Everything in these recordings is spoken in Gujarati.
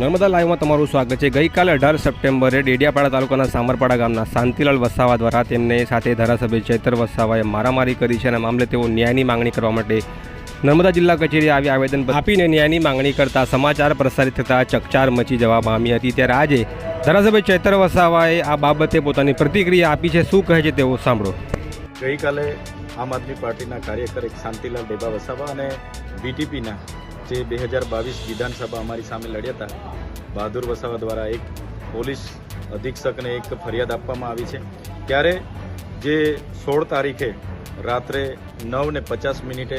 નર્મદા લાઈવમાં તમારું સ્વાગત છે. ગઈકાલે અઢાર સપ્ટેમ્બરે ડેડિયાપાડા તાલુકાના સામરપાડા ગામના શાંતિલાલ વસાવા દ્વારા તેમને સાથે ધારાસભ્ય ચૈતર વસાવાએ મારામારી કરી છે અને મામલે તેઓ ન્યાયની માંગણી કરવા માટે નર્મદા જિલ્લા કચેરી આવી આવેદન આપીને ન્યાયની માંગણી કરતા સમાચાર પ્રસારિત થતાં ચકચાર મચી જવા પામી હતી. ત્યારે આજે ધારાસભ્ય ચૈતર વસાવાએ આ બાબતે પોતાની પ્રતિક્રિયા આપી છે. શું કહે છે તેઓ સાંભળો. ગઈકાલે આમ આદમી પાર્ટીના કાર્યકર શાંતિલાલ ડેબા વસાવા અને બીટીપીના જે બે હજાર બાવીસ વિધાનસભા અમારી સામે લડ્યા હતા. બહાદુર વસાવા દ્વારા એક પોલીસ અધિક્ષકને એક ફરિયાદ આપવામાં આવી છે. ત્યારે જે સોળ તારીખે રાત્રે નવ ને પચાસ મિનિટે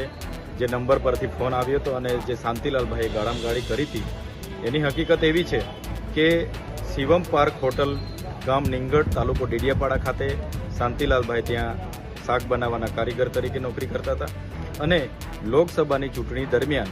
જે નંબર પરથી ફોન આવ્યો હતો અને જે શાંતિલાલભાઈએ ગાળામગાળી કરી હતી, એની હકીકત એવી છે કે શિવમ પાર્ક હોટલ ગામ નિંગડ તાલુકો ડેડિયાપાડા ખાતે શાંતિલાલભાઈ ત્યાં શાક બનાવવાના કારીગર તરીકે નોકરી કરતા હતા. અને લોકસભાની ચૂંટણી દરમિયાન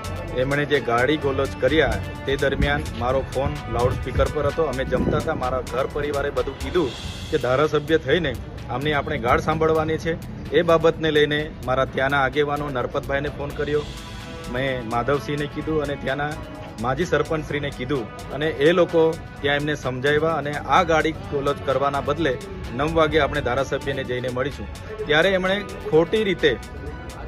એમણે જે ગાડી ગોલોચ કર્યા તે દરમિયાન મારો ફોન લાઉડ સ્પીકર પર હતો. અમે જમતા હતા. મારા ઘર પરિવારે બધું કીધું કે ધારાસભ્ય થઈને આમની આપણે ગાઢ સાંભળવાની છે. એ બાબતને લઈને મારા ત્યાંના આગેવાનો નરપતભાઈને ફોન કર્યો. મેં માધવસિંહને કીધું અને ત્યાંના માજી સરપંચશ્રીને કીધું. અને એ લોકો ત્યાં એમને સમજાવ્યા અને આ ગાડી ગોલોચ કરવાના બદલે નવ વાગે આપણે ધારાસભ્યને જઈને મળીશું. ત્યારે એમણે ખોટી રીતે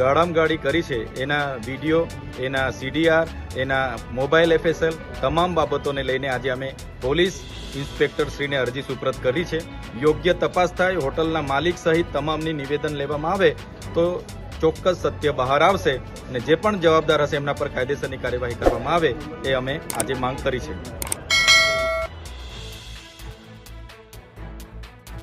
ગાળામગાળી કરી છે. એના વીડિયો, એના સીડીઆર એના મોબાઈલ એફએસએલ તમામ બાબતોને લઈને આજે અમે પોલીસ ઇન્સ્પેક્ટર શ્રીને અરજી સુપ્રત કરી છે. યોગ્ય તપાસ થાય, હોટલના માલિક સહિત તમામની નિવેદન લેવામાં આવે તો ચોક્કસ સત્ય બહાર આવશે અને જે પણ જવાબદાર હશે એમના પર કાયદેસરની કાર્યવાહી કરવામાં આવે એ અમે આજે માંગ કરી છે.